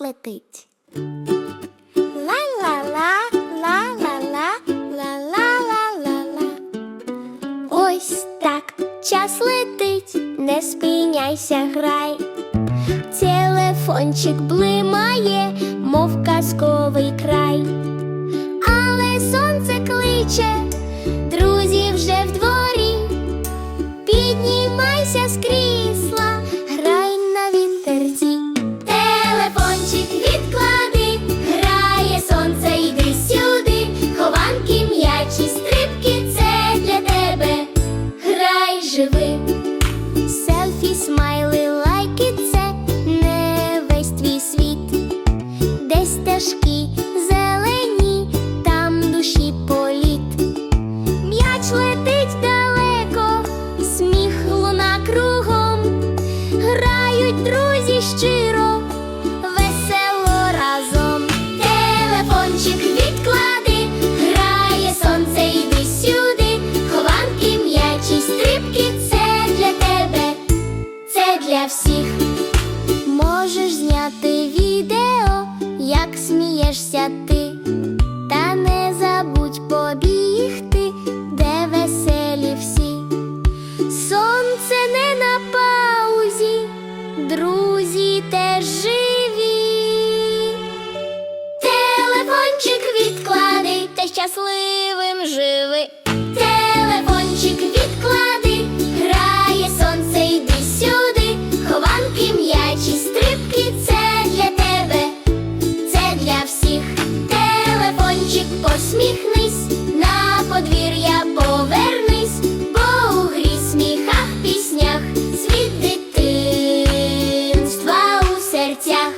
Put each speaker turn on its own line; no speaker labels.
летить. Ла-ла-ла, ла-ла-ла, ла-ла-ла-ла-ла. Ось так час летить, не спиняйся, грай. Телефончик блимає, мов казковий край. Але сонце кличе. стежки зелені, там душі політ, м'яч летить далеко, сміх луна кругом, грають друзі щиро, весело разом, телефончик відклади, грає сонце, йди сюди, хованки, м'ячі, стрибки, це для тебе, це для всіх. Можеш смієшся ти, та не забудь побігти, де веселі всі. Сонце не на паузі, друзі теж живі. Телефончик відклади та щасливим живи. подвір'я повернись, бо у грі сміхах, піснях, світ дитинства у серцях.